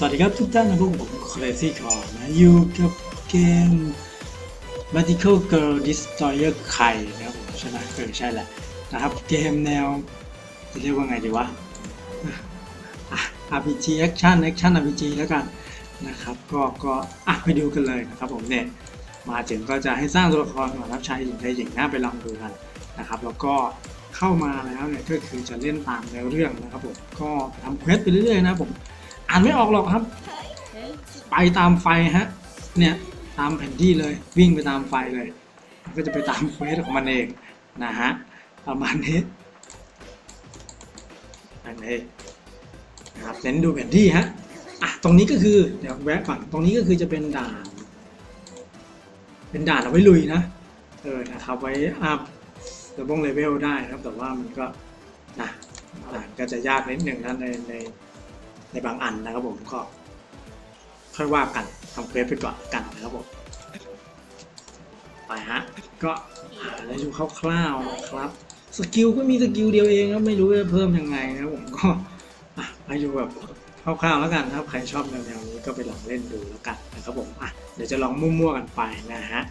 สวัสดีครับทุกท่านนะพวกผมเครซี่คอนะอยู่กับเกม Magical Girl Destroyer ไข่นะครับผมใช่ไหมเออใช่แหละนะครับ เกมแนว จะเรียกว่าไงดีวะ RPG Action Action RPG แล้วกันนะครับ ก็ก็อะไปดูกันเลยนะครับผมเนี่ย มาถึงก็จะให้สร้างตัวละครของรับใช้หญิงชายหญิงหน้าไปลองดูกันนะครับ แล้วก็เข้ามาแล้วเนี่ยก็คือจะเล่นตามเนื้อเรื่องนะครับผมก็ทำเควสไปเรื่อยๆนะครับผมานไม่ออกหรอกครับ ไปตามไฟฮะ เนี่ยตามแผนที่เลยวิ่งไปตามไฟเลย ก็จะไปตามเควสของมันเองนะฮะประมาณนี้นั่นเองนะครับเน้นดูแผนที่ฮะอะตรงนี้ก็คือเดี๋ยวแวะก่อนตรงนี้ก็คือจะเป็นด่าน เป็นด่านเอาไว้ลุยนะเออนะครับไว้อัพเลเวลเลเวลได้นะครับแต่ว่ามันก็นะด่านก็จะยากนิดหนึ่งนะในใน ในบางอันนะครับผมก็ค่อยว่ากันทำเควสไปก่อนกันนะครับผมไปฮะก็หาอะดูคร่าวๆนะครับสกิลก็มีสกิลเดียวเองครับไม่รู้จะเพิ่มยังไงนะครับผมก็ไปดูแบบคร่าวๆแล้วกันนะครับใครชอบแนวๆนี้ก็ไปลองเล่นดูแล้วกันนะครับผมอะเดี๋ยวจะลองมั่วๆกันไปนะฮะ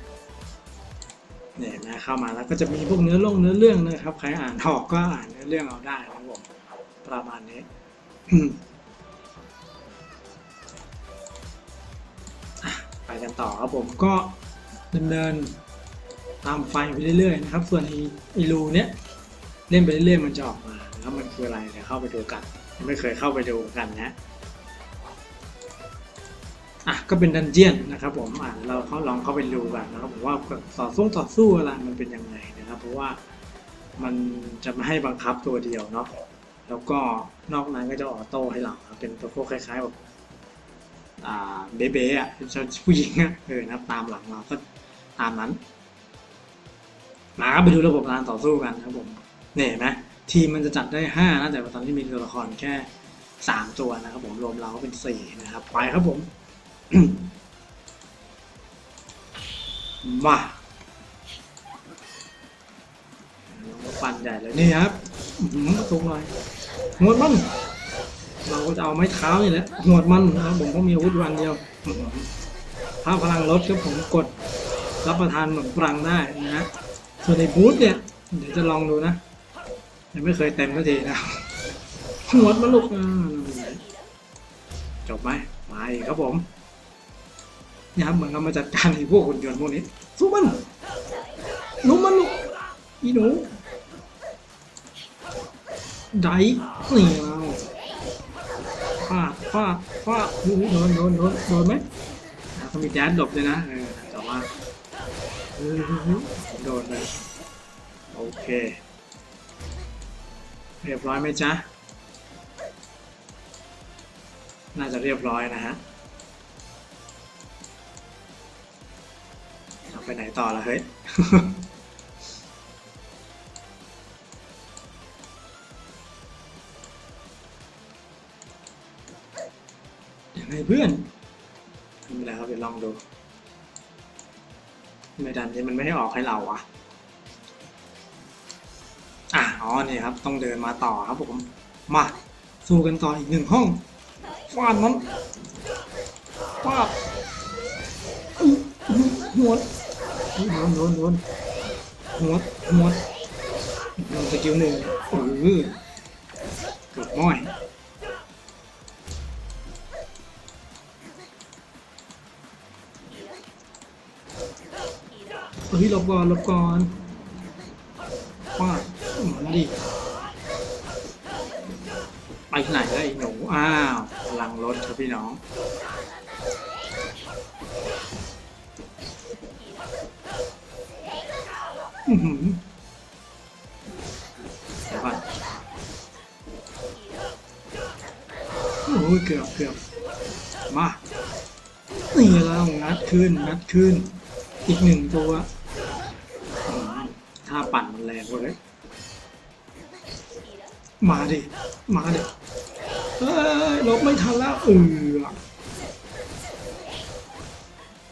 เนี่ยนะเข้ามาแล้วก็จะมีพวกเนื้อลงเนื้อเรื่องนะครับใครอ่านออกก็อ่านเนื้อเรื่องเอาได้นะครับผมประมาณนี้ กันต่อครับผมก็ดำเนินตามไฟไปเรื่อยๆนะครับ ส่วนไอ้ไอรูเนี้ยเล่นไปเรื่อยๆมันจะออกมาแล้วมันคืออะไรเดี๋ยวเข้าไปดูกัน ไม่เคยเข้าไปดูกันนะอะก็เป็นดันเจียนนะครับผมอะเราเขาลองเข้าไปดูกันนะครับผมว่าต่อสู้ต่อสู้อะไรมันเป็นยังไงนะครับ เพราะว่ามันจะไม่ให้บังคับตัวเดียวเนาะแล้วก็นอกนั้นก็จะออโต้ให้เราเป็นตัวพวกคล้ายๆแบบ เบ๊ะๆอะผู้หญิงอะเออนะครับตามหลังเราก็ตามนั้นมาครับไปดูระบบการต่อสู้กันครับผมเนี่ยนไหมทีมมันจะจัดได้ห้านะแต่ตอนนี้มีตัวละครแค่สามตัวนะครับผมรวมเราก็เป็นสี่นะครับ ไปครับผมมาฟันใหญ่เลยนี่ครับอื้อหือตรงเลยหมดมัน เราก็จะเอาไม้เท้านี่แหละหวดมันนะครับผมก็มีอาวุธวันเดียวถ้าพลังลดครับผมกดรับประทานเหมือนพลังได้นะฮะส่วนในบูธเนี่ยเดี๋ยวจะลองดูนะยังไม่เคยเต็มสักทีนะหวดมันลูกจบไหมมาอีกครับผมนี่ครับเหมือนเรามาจัดการไอ้พวกหุ่นยนต์พวกนี้สู้มันลุมมันลูกอีหนูไดนี่เราฟาดฟาดฟาดโอ้โหโดนโดนโดนโดนไหมเขามีแดนหลบเลยนะเออแต่ว่าโดนเลยโอเค เรียบร้อยไหมจ๊ะ น่าจะเรียบร้อยนะฮะไปไหนต่อละเฮ้ย เพื่อนไม่เป็นไรครับเดี๋ยวลองดูไม่ดันนี้มันไม่ให้ออกให้เราอะอะอ๋อนี่ครับ ต้องเดินมาต่อครับผม มา สู้กันต่ออีกหนึ่งห้องฟาดมันฟาดอื้ออื้อหัวดโดนโดนโดนหัวหัวสกิลหนึ่งเออเกือบม้อย ฮ้ยหลบก่อนหลบก่อนฟาดมาดิไปไหนแล้วไอ้หนูอ้าวพลังรถครับพี่น้องอือหือเดี๋ยวก่อนโอ้ยเกือบเกือบมานี่แล้วงัดขึ้นงัดขึ้น อีกหนึ่งตัว ปั่นมันแรงเว้ยมาดิ มาดิเฮ้ยหลบไม่ทันแล้วเออ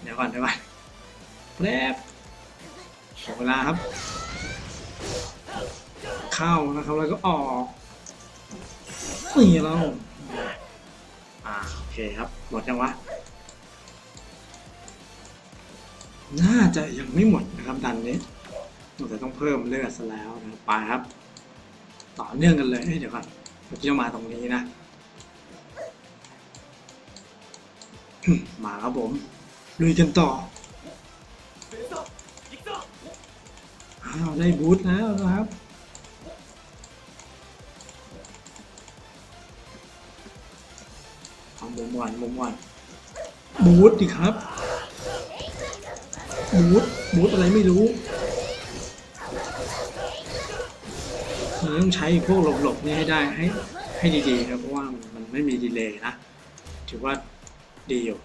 เดี๋ยวก่อนเดี๋ยวก่อนแป๊บขอเวลาครับ เข้านะครับแล้วก็ออกนี่เราอ่าโอเคเคครับ หมดยังวะ น่าจะยังไม่หมดนะครับดันนี้ แต่ต้องเพิ่มเลือดซะแล้วนะครับไปครับ ต่อเนื่องกันเลยเดี๋ยวก่อนเมื่อกี้มาตรงนี้นะ มาครับผมลุยกันต่ออ้าได้บูทแล้วนะครับเอามุมก่อนมุมก่อนบูทดิครับบูทบูทอะไรไม่รู้ ต้องใช้พวกหลบๆนี่ให้ได้ให้ให้ดีๆนะเพราะว่ามันมันไม่มีดีเลย์นะ ถือว่าดีอยู่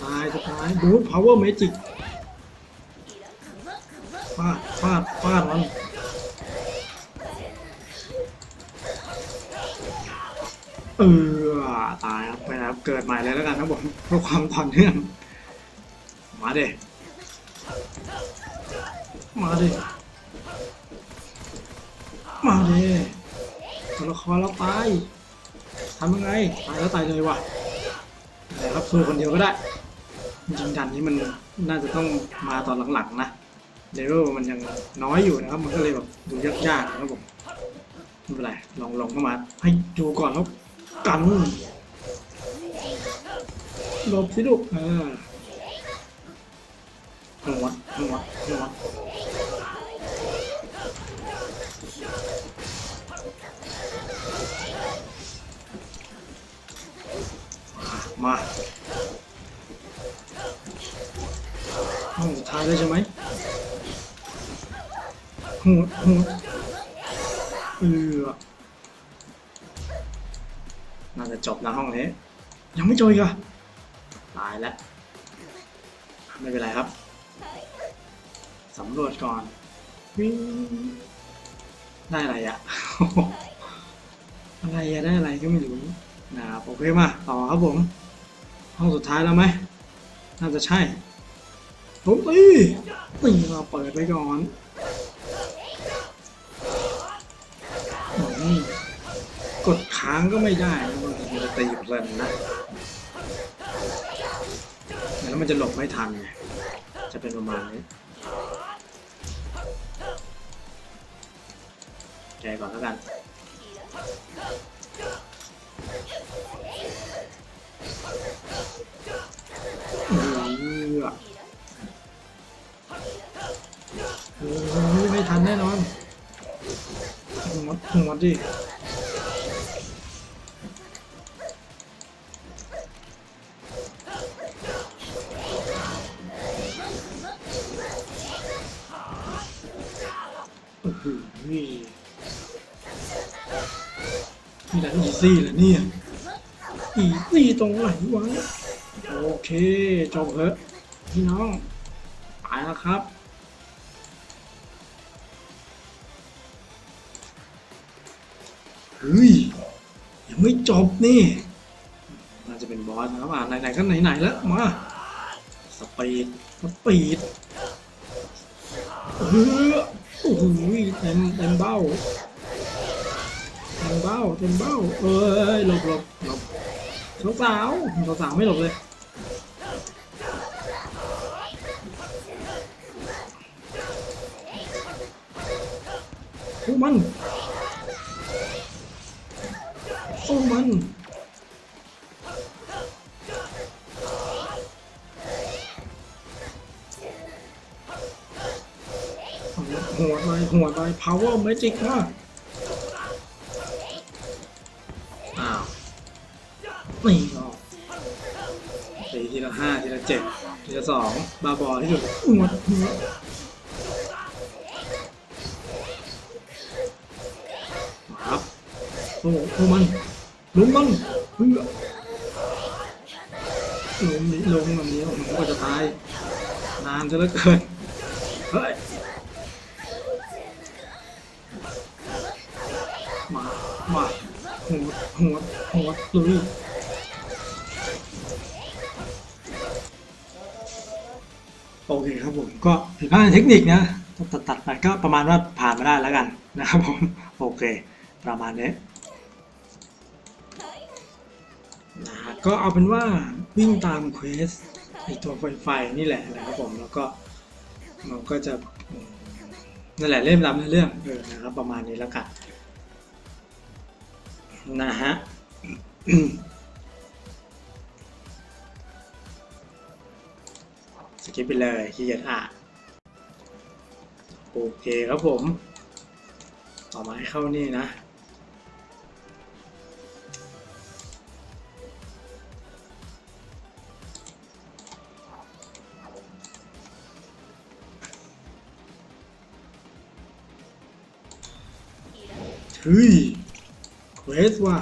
อ้ยจะตายจะตายบูท power magic ฟาดฟาดฟาดมันเออตายครับไปครับเกิดใหม่เลยแล้วกันครับผมเพื่อความต่อเนื่องมาเด้มาเด้มาเด้ตัวละครเราตายทำยังไงตายแล้วตายเลยวะแต่ครับสู้คนเดียวก็ได้ ริงๆดันนี้มันน่าจะต้องมาตอนหลังๆนะเลเวลมันยังน้อยอยู่นะครับ มันก็เลยแบบดูยากๆนะครับผมไม่เป็นไรลองลองเข้ามาให้ดูก่อนแล้วกันหลบสิลูกเออหัวหัวหัวมา ห้องสุดท้ายแล้วใช่ไหมหัวหัวเออน่าจะจบนะห้องนี้ ยังไม่จบอีกเหรอะตายแล้ว ไม่เป็นไรครับ สำรวจก่อนวิ่งได้อะไรอะอะไรอะได้อะไรก็ไม่รู้นะครับโอเคมาต่อครับผม ห้องสุดท้ายแล้วไหมน่าจะใช่ โอ้ยตีเราเปิดไปก่อนอืมกดค้างก็ไม่ได้มันจะตีเพลินนะ แล้วมันจะหลบไม่ทันไง จะเป็นประมาณนี้ ใจก่อนแล้วกันเออ โอ้ยไม่ทันแน่นอนหัวหัวดิโอ้โหนี่นี่แหละอีซี่เหรอเนี่ยอีซี่ตรงไหนวะ โอเค จบเถอะพี่น้องตายแล้วครับ เฮ้ยยังไม่จบนี่น่าจะเป็นบอสนะครับอ่าไหนๆก็ไหนๆแล้วมาสปีดสปีดเออโอ้โหเต็มเต็มเบ้าเต็มเบ้าเต็มเบ้าเอ้ยหลบหลบหลบสาวสาวสาวสาวไม่หลบเลยโอ้มันโอ้มันหัวไปหัวไป power magic มาอ้าวนี่ออกตีทีละห้าทีละเจ็ดทีละสองบาบอที่สุดหัวหัวครับโอ้โหมัน ลุมมันเพื่อลุมนี้ลงแบบนี้ผมก็จะตาย นานจะเหลือเกิน เฮ้ย มา มาหัวหัวหัวลุยโอเคครับผมก็ผิดพลาดเทคนิคนะตัดตัดไปก็ประมาณว่าผ่านมาได้แล้วกันนะครับผม โอเค ประมาณนี้ ก็เอาเป็นว่าวิ่งตามเควสไอตัวไฟไฟนี่แหละนะครับผมแล้วก็มันก็จะนั่นแหละเล่มตามเรื่องเออนะครับประมาณนี้แล้วกันนะฮะสกิปไปเลยขี้เกียจอ่านโอเคครับผม ต่อมาให้เข้านี่นะ เฮ้ยเควสว่ะ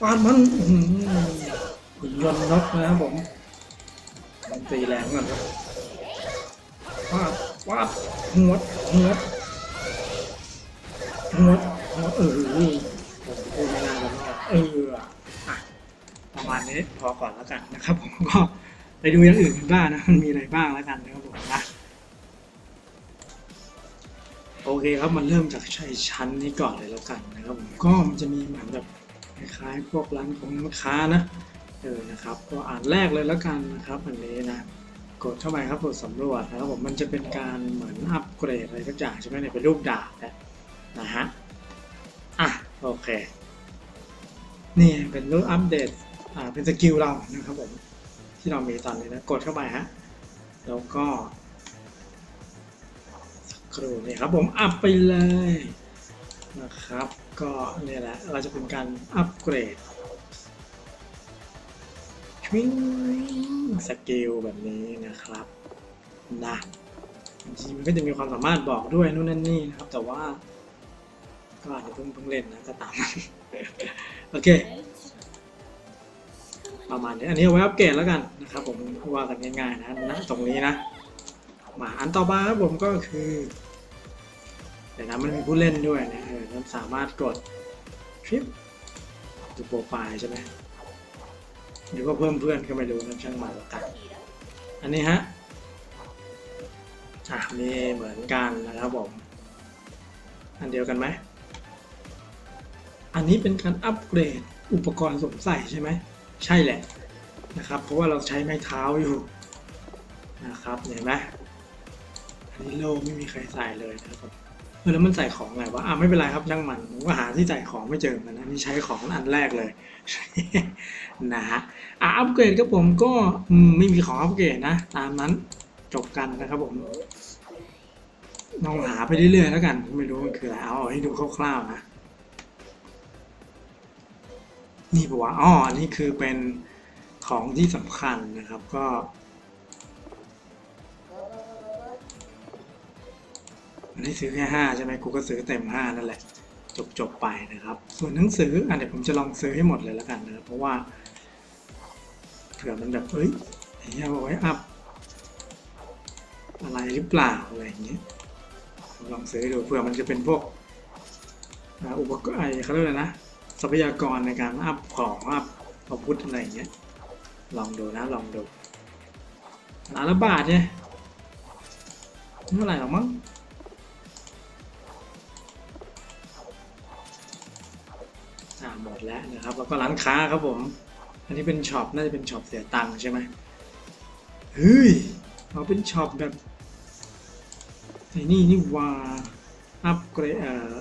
ปาดมันหุ่นยนต์น็อกนะครับผมมันตีแรงก่อนครับปาดปาดหัวหัวหัวหัวเออผมพูดไม่นานแล้วเออประมาณนี้พอก่อนแล้วกันนะครับ ผมก็ไปดูอย่างอื่นกันบ้างนะมันมีอะไรบ้างแล้วกันนะ เคครับมันเริ่มจากใช้ชั้นนี้ก่อนเลยแล้วกันนะครับผมก็มันจะมีเหมือนแบบคล้ายๆพวกร้านของลูกค้านะเออนะครับก็อ่านแรกเลยแล้วกันนะครับอันนี้นะกดเข้าไปครับกดสำรวจนะครับผมมันจะเป็นการเหมือนอัปเกรดอะไรสักอย่างใช่ไหมเนี่ยเป็นรูปดาบนะนะฮะอะโอเคนี่เป็นรูปอัปเดตอ่าเป็นสกิลเรานะครับผมที่เรามีตอนนี้นะกดเข้าไปฮะแล้วก็ ครูนี่ครับผมอัพไปเลยนะครับ ก็เนี่ยแหละเราจะเป็นการอัปเกรดชิงสกิลแบบนี้นะครับนะจริงมันก็จะมีความสามารถบอกด้วยนู่นนั่นนี่นะครับ แต่ว่าก็อาจจะเพิ่งเพิ่งเล่นนะก็ตามนั้นโอเคประมาณนี้อันนี้เอาไว้อัปเกรดแล้วกันนะครับ ผมว่ากันง่ายๆนะนะตรงนี้นะมาอันต่อมาครับผมก็คือ เดี๋ยวนะมันมีผู้เล่นด้วยนะเออมันสามารถกดคลิปดูโปรไฟล์ใช่ไหมหรือว่าเพิ่มเพื่อนก็ไม่รู้นะช่างมันล้วกันอันนี้ฮะอะมีเหมือนกันนะครับผม อันเดียวกันไหม อันนี้เป็นการอัปเกรดอุปกรณ์สวมใส่ใช่ไหม ใช่แหละนะครับ เพราะว่าเราใช้ไม้เท้าอยู่นะครับเห็นไหมอันนี้โลไม่มีใครใส่เลยนะครับ ออแล้วมันใส่ของไงวะอะไม่เป็นไรครับช่างมันผมก็หาที่ใส่ของไม่เจอเหมือนกันนะนี่ใช้ของอันแรกเลยนะฮะอะอัปเกรดครับผมก็ไม่มีของอัปเกรดนะ ตามนั้นจบกันนะครับผมลองหาไปเรื่อยๆแล้วกัน ไม่รู้มันคืออะไรเอาให้ดูคร่าวๆนะ นี่ปะวะอ๋ออันนี้คือเป็นของที่สำคัญนะครับ ก็ นให้ซื้อแค่ห้าใช่ไหมกูก็ซื้อเต็มห้านั่นแหละ จบจบไปนะครับ ส่วนหนังสืออะเดี๋ยวผมจะลองซื้อให้หมดเลยแล้วกันนะเพราะว่าเผื่อมันแบบเอ้ยไอ้เหี้ยเอาไว้อัพอะไรหรือเปล่าอะไรอย่างเงี้ยลองซื้อดูเผื่อมันจะเป็นพวกอุปกรณ์ไอ้เขาเรียกอะไรนะทรัพยากรในการอัพของอัพอาวุธอะไรอย่างเงี้ยลองดูนะลองดูล้านละบาทเนี่ยไม่เท่าไหร่หรอมั้ง หมดแล้วนะครับ แล้วก็ร้านค้าครับผม อันนี้เป็นช็อปน่าจะเป็นช็อปเสียตังค์ใช่ไหมเฮ้ยเอาเป็นช็อปแบบไอ้นี่นี่ว่าอัพเกรดอ่อ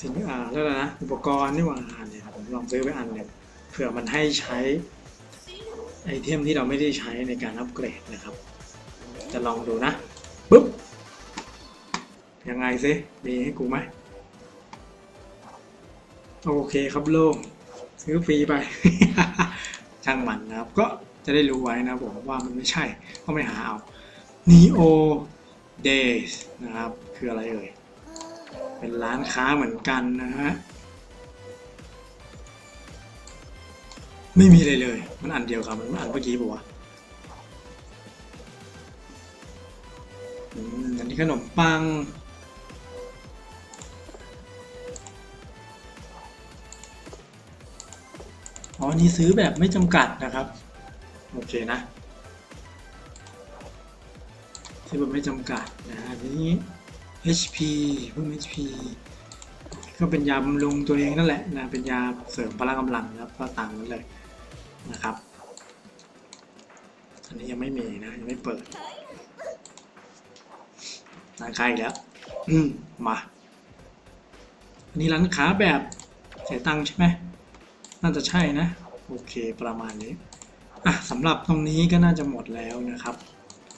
สินอ่าแล้วนะอุปกรณ์นี่ว่าอันเนี่ยผมลองซื้อไปอันหนึ่งเผื่อมันให้ใช้ไอเทมที่เราไม่ได้ใช้ในการอัปเกรดนะครับ จะลองดูนะปุ๊บยังไงซิมีให้กูไหม โอเคครับโลงซื้อฟรีไป ช่างมันนะครับ ก็จะได้รู้ไว้นะผมว่ามันไม่ใช่ก็ไม่หาเอา Neo Days นะครับ คืออะไรเอ่ย เป็นร้านค้าเหมือนกันนะฮะ ไม่มีเลยเลย มันอันเดียวกันมันอันเมื่อกี้ปะวะอันนี้ขนมปัง อ๋ออันนี้ซื้อแบบไม่จำกัดนะครับ โอเคนะ ซื้อแบบไม่จำกัดนะอันนี้ HP เพิ่ม HP ก็เป็นยาบำรุงตัวเองนั่นแหละนะเป็นยาเสริมพละกำลังนะครับก็ตามนั้นเลยนะครับ อันนี้ยังไม่มีนะยังไม่เปิดร้านค้าอีกแล้ว อืมมา อันนี้ร้านค้าแบบเสียตังค์ใช่ไหม น่าจะใช่นะ โอเคประมาณนี้อะสำหรับตรงนี้ก็น่าจะหมดแล้วนะครับ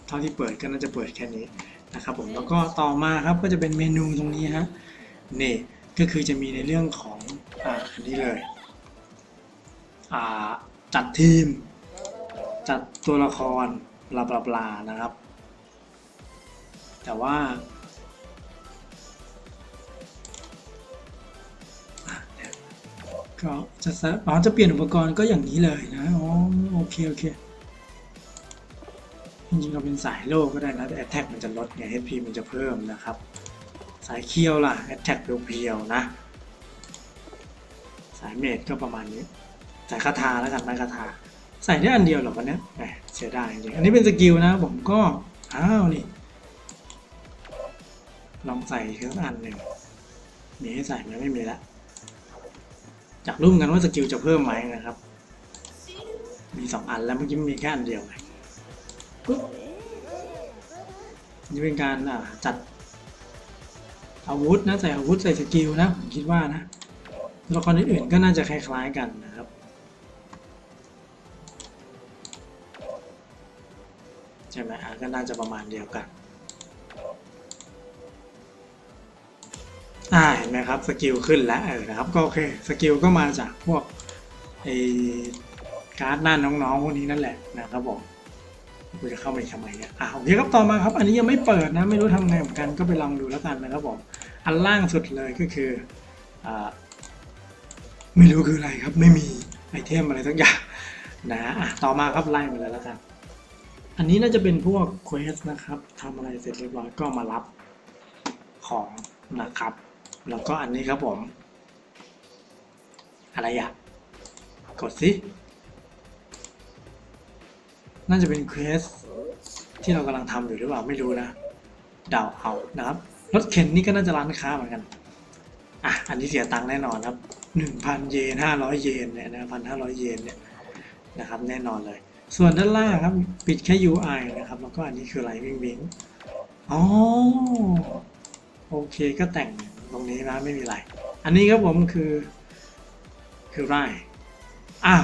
เท่าที่เปิดก็น่าจะเปิดแค่นี้นะครับผมแล้วก็ต่อมาครับก็จะเป็นเมนูตรงนี้ฮะนี่ก็คือจะมีในเรื่องของอ่าอันนี้เลยอ่าจัดทีม จัดตัวละครบลาบลาบลานะครับ แต่ว่า ก็จะอ๋อจะเปลี่ยนอุปกรณ์ก็อย่างนี้เลยนะอ๋อโอเคโอเคจริงๆเราเป็นสายโลกก็ได้นะแต่ Attack มันจะลดไง HP มันจะเพิ่มนะครับ สายเคียวล่ะ Attack เพียวๆนะ สายเมดก็ประมาณนี้ สายคาถาแล้วกันไม้คาถาใส่ได้อันเดียวเหรอวันนี้แหมเสียดายจริงอันนี้เป็นสกิลนะผมก็ อ้าวนี่ ลองใส่เครื่องอันหนึ่งมีให้ใส่ไหมไม่มีละ อยากรู้เหมือนกันว่าสกิลจะเพิ่มไหมนะครับ มีสองอันแล้วเมื่อกี้มีแค่อันเดียวไงปุ๊บนี่เป็นการจัดอาวุธนะใส่อาวุธใส่สกิลนะผมคิดว่านะตัวละครอื่นๆก็น่าจะคล้ายๆกันนะครับใช่ไหมอะก็น่าจะประมาณเดียวกัน อ่าเห็นไหมครับสกิลขึ้นแล้วเออนะครับก็โอเคสกิลก็มาจากพวกไอการ์ดหน้าน้องๆพวกนี้นั่นแหละนะครับผมกูจะเข้าไปทำไมเนี่ยอะโอเคครับต่อมาครับ อันนี้ยังไม่เปิดนะไม่รู้ทำไงเหมือนกันก็ไปลองดูแล้วกันนะครับผมอันล่างสุดเลยก็คืออ่าไม่รู้คืออะไรครับ ไม่มีไอเทมอะไรสักอย่างนะอะต่อมาครับไล่มาเลยแล้วกัน อันนี้น่าจะเป็นพวกเควสนะครับทำอะไรเสร็จเรียบร้อยก็มารับของนะครับ แล้วก็อันนี้ครับผม อะไรอะกดสิน่าจะเป็นเควสที่เรากำลังทำอยู่หรือเปล่าไม่รู้นะเดาเอานะครับรถเข็นนี่ก็น่าจะร้านค้าเหมือนกันอะอันนี้เสียตังค์แน่นอนครับหนึ่งพันเยนห้าร้อยเยนเนี่ยนะพันห้าร้อยเยนเนี่ยนะครับแน่นอนเลย ส่วนด้านล่างครับปิดแค่ UI นะครับแล้วก็อันนี้คืออะไรวิ่งวิ่งอ๋อโอเคก็แต่ง ตรงนี้นะไม่มีอะไร อันนี้ครับผมคือ คือไรอะ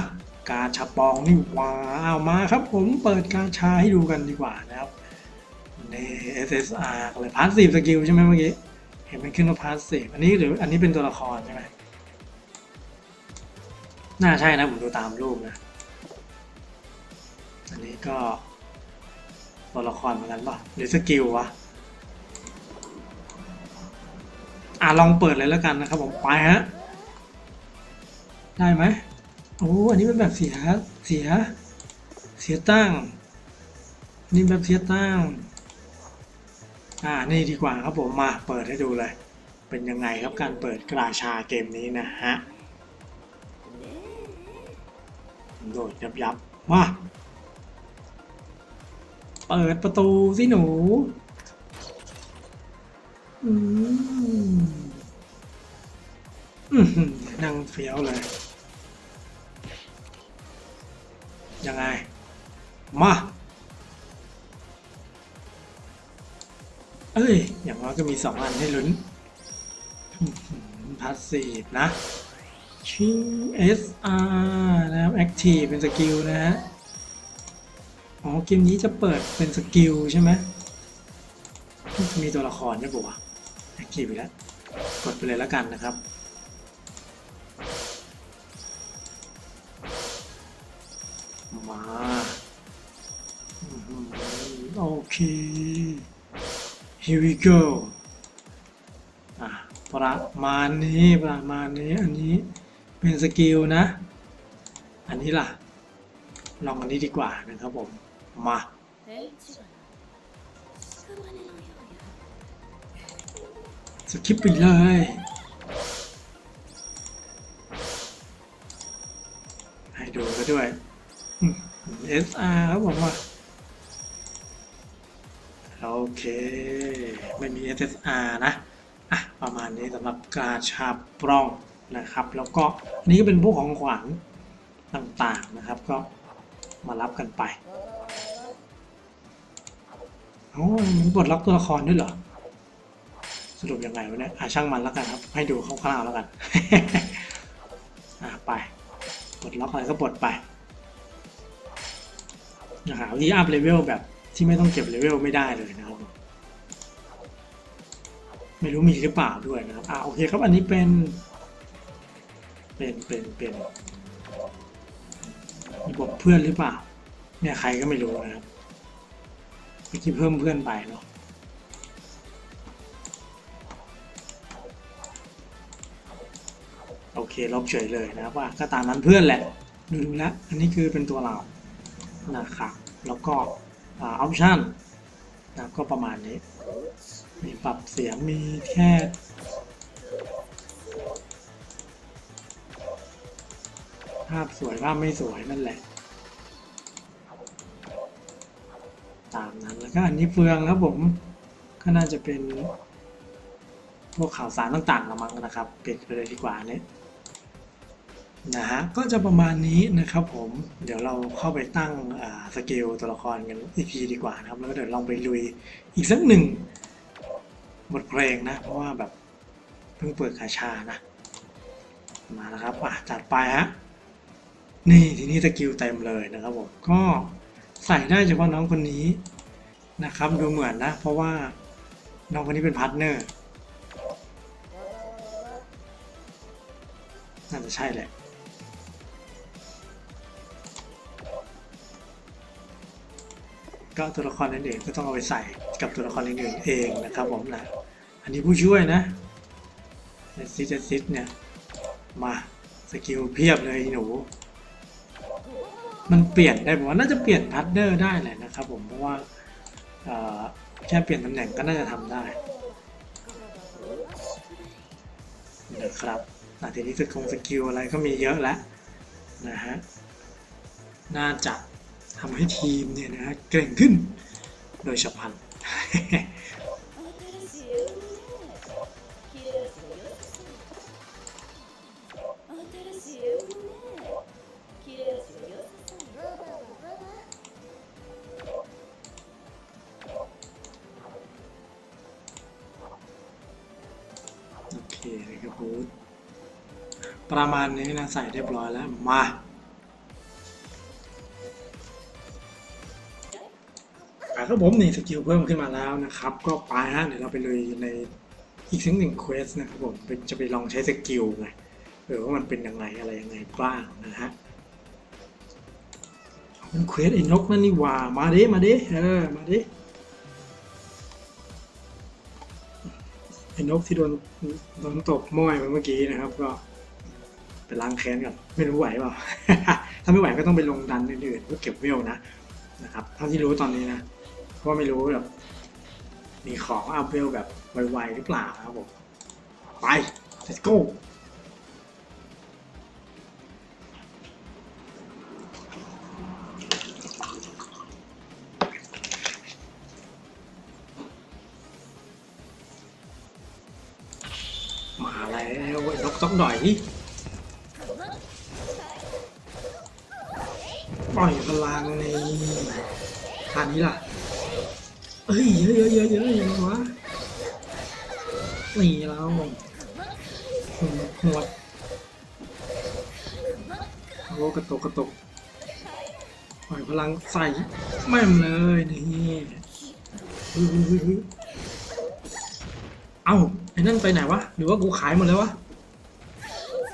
กาชาปองนี่ว้าเอามาครับผมเปิดกาชาให้ดูกันดีกว่านะครับนี่ SSR เลยพาสซีฟสกิลใช่ไหมเมื่อกี้ เห็นมันขึ้นว่าพาสซีฟอันนี้หรืออันนี้เป็นตัวละครใช่ไหมน่าใช่นะผมดูตามรูปนะ อันนี้ก็ตัวละครเหมือนกันป่ะหรือสกิลวะ อะลองเปิดเลยแล้วกันนะครับผมไปฮะได้ไหมโอ้อันนี้เป็นแบบเสียเสียเสียตั้ง นี่แบบเสียตั้งอ่านี่ดีกว่าครับผมมาเปิดให้ดูเลย เป็นยังไงครับการเปิดกราชาเกมนี้นะฮะโดดยับยับมาเปิดประตูสิหนู อืมนั่งเฟี้ยวเลย ยังไง มา เอ้ย อย่างน้อยก็มีสองอันให้ลุ้นพาสซีฟนะ ชิง SR นะครับ Active เป็นสกิลนะฮะ อ๋อ เกมนี้จะเปิดเป็นสกิลใช่ไหมมีตัวละครด้วยปะวะ Active อีกแล้วกดไปเลยแล้วกันนะครับ มาโอเค here we go อะประมาณนี้ประมาณนี้อันนี้เป็นสกิลนะ อันนี้ล่ะ ลองอันนี้ดีกว่านะครับผม มา สคิปไปเลยให้ดูก็ด้วยอืม SR ครับผมว่าโอเค ไม่มี SSR นะอะประมาณนี้สำหรับกาชาปล้องนะครับ แล้วก็อันนี้ก็เป็นพวกของขวัญต่างๆนะครับ ก็มารับกันไปโอ้มันปลดล็อกตัวละครด้วยเหรอ สรุปยังไงวะเนี่ยอะช่างมันแล้วกันครับ ให้ดูคร่าวๆแล้วกัน อะไปปลดล็อกอะไรก็ปลดไปนะหาที่อัพเลเวลแบบที่ไม่ต้องเก็บเลเวลไม่ได้เลยนะครับ ไม่รู้มีหรือเปล่าด้วยนะครับ อ่าโอเคครับอันนี้เป็น เป็นเป็นเป็นระบบเพื่อนหรือเปล่า เนี่ยใครก็ไม่รู้นะครับเมื่อกี้เพิ่มเพื่อนไปเนาะ โอเคลบเฉยเลยนะครับว่าก็ตามนั้นเพื่อนแหละดูดูแล้วอันนี้คือเป็นตัวเรานะครับแล้วก็ออปชันนะครับก็ประมาณนี้ มีปรับเสียงมีแค่ภาพสวยภาพไม่สวยนั่นแหละ ตามนั้นแล้วก็อันนี้เฟืองครับผมก็น่าจะเป็นพวกข่าวสารต่างๆละมั้งนะครับ เปิดไปเลยดีกว่าเนี่ย นะฮะก็จะประมาณนี้นะครับผมเดี๋ยวเราเข้าไปตั้งสเกลตัวละครกันอีกทีดีกว่านะครับ แล้วก็เดี๋ยวลองไปลุยอีกสักหนึ่งบทเพลงนะ เพราะว่าแบบเพิ่งเปิดคาชานะ มาแล้วครับอะจัดไปฮะนี่ทีนี้สกิลเต็มเลยนะครับผมก็ใส่ได้เฉพาะน้องคนนี้นะครับดูเหมือนนะ เพราะว่าน้องคนนี้เป็นพาร์ทเนอร์น่าจะใช่แหละ ก็ตัวละครอื่นๆก็ต้องเอาไปใส่กับตัวละครอื่นๆเองนะครับผมนะ อันนี้ผู้ช่วยนะในซิสซิสเนี่ย มาสกิลเพียบเลยหนู มันเปลี่ยนได้ผมว่าน่าจะเปลี่ยนพัดเดอร์ได้แหละนะครับผมเพราะว่าแค่เปลี่ยนตำแหน่งก็น่าจะทำได้นะครับอ่ทีนี้สกงสกิลอะไรก็มีเยอะแล้วนะฮะ น่าจะ ทำให้ทีมเนี่ยนะเก่งขึ้นโดยฉับพลันโอเคนะครับบูธประมาณนี้นะใส่เรียบร้อยแล้วมา ครับผมนี่สกิลเพิ่มขึ้นมาแล้วนะครับ ก็ไปฮะเดี๋ยวเราไปเลยในอีกสักหนึ่งเควสนะครับผมเป็นจะไปลองใช้สกิลไงเออว่ามันเป็นยังไงอะไรยังไงบ้างนะฮะมันเควสไอ้นกนั่นนี่ว่ามาดิมาดิเออมาดิไอ้นกที่โดนโดนตบม้อยไปเมื่อกี้นะครับ ก็ไปล้างแค้นก่อนไม่รู้ไหวเปล่า ถ้าไม่ไหวก็ต้องไปลงดันอื่นๆเพื่อเก็บเวลนะนะครับเท่าที่รู้ตอนนี้นะ เพราะว่าไม่รู้แบบมีของอัพเวลแบบไวๆหรือเปล่าครับผม ไป let's go มาแล้วไอ้นกต้องหน่อยปล่อยพลังในท่านี้ล่ะ เอ้ยเยอะเยอะเยอะเยอะยังไงวะนี่เราหัวหัวโอ้กระตกกระตกปล่อยพลังใส่แม่มเลยนี่เฮ้ยเอ้าไอ้นั่นไปไหนวะ หรือว่ากูขายหมดแล้ววะ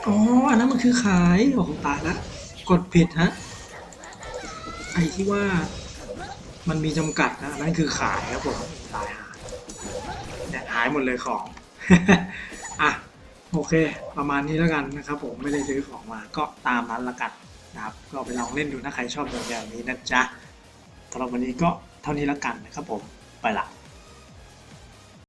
อ๋อ อันนั้นมันคือขายโอ้โหตายละ กดผิดฮะ ไอ้ที่ว่า มันมีจำกัดนะนั่นคือขายครับผมตายหาเนี่ยหายหมดเลยของ อะโอเค ประมาณนี้แล้วกันนะครับ ผมไม่ได้ซื้อของมาก็ตามนั้นละกันนะครับ ก็ไปลองเล่นดูถ้าใครชอบแบบนี้นะจ๊ะสำหรับวันนี้ก็เท่านี้แล้วกันนะครับผมไปละ